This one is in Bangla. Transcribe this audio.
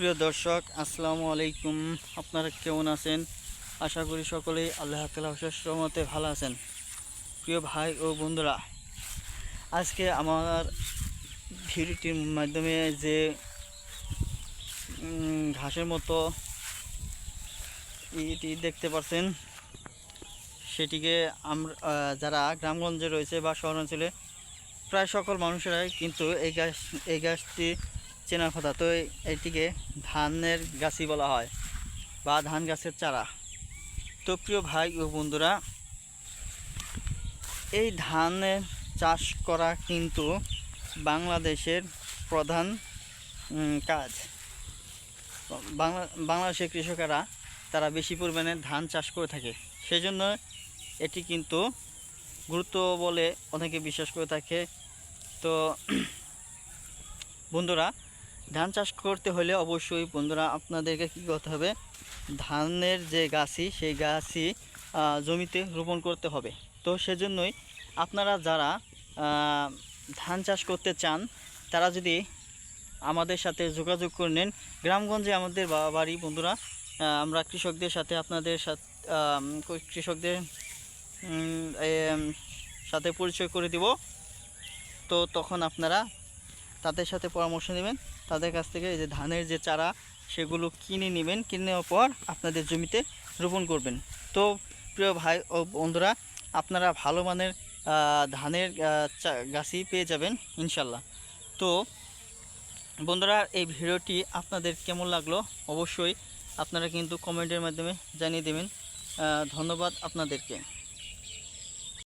সুপ্রিয় দর্শক, আসসালামু আলাইকুম। আপনারা কেমন আছেন? আশা করি সকলেই আল্লাহ তালা রহমতে ভালো আছেন। প্রিয় ভাই ও বন্ধুরা, আজকে আমার ভিডিওটির মাধ্যমে যে ঘাসের মতো এটি দেখতে পাচ্ছেন, সেটিকে আমরা যারা গ্রামগঞ্জে রয়েছে বা শহরাঞ্চলে, প্রায় সকল মানুষেরাই কিন্তু এই গাছ, এই গাছটি চেনার কথা। তো এটিকে ধানের গাছই বলা হয় বা ধান গাছের চারা। তো প্রিয় ভাই ও বন্ধুরা, এই ধানের চাষ করা কিন্তু বাংলাদেশের প্রধান কাজ। বাংলা বাংলাদেশের কৃষকেরা তারা বেশি পরিমাণে ধান চাষ করে থাকে। সেজন্য এটি কিন্তু গুরুত্ব বলে অনেকে বিশ্বাস করে থাকে। তো, বন্ধুরা ধান চাষ করতে হলে অবশ্যই বন্ধুরা আপনাদেরকে কী করতে হবে? ধানের যে গাছি সেই আহ, জমিতে রোপণ করতে হবে। তো সেজন্যই আপনারা যারা ধান চাষ করতে চান তারা যদি আমাদের সাথে যোগাযোগ করে নেন। গ্রামগঞ্জে আমাদের বাড়ি বন্ধুরা আমরা কৃষকদের সাথে আপনাদের সাথে কৃষকদের সাথে পরিচয় করে দিব। তো তখন আপনারা তাদের সাথে পরামর্শ নেবেন। তাদের কাছ থেকে এই যে ধানের যে চারা, সেগুলো কিনে নেবেন। কিনে নেওয়ার পর আপনাদের জমিতে রোপণ করবেন। তো প্রিয় ভাই ও বন্ধুরা, আপনারা ভালো মানের ধানের গাছই পেয়ে যাবেন, ইনশাল্লাহ। তো বন্ধুরা, এই ভিডিওটি আপনাদের কেমন লাগল? অবশ্যই আপনারা কিন্তু কমেন্টের মাধ্যমে জানিয়ে দেবেন। ধন্যবাদ আপনাদেরকে।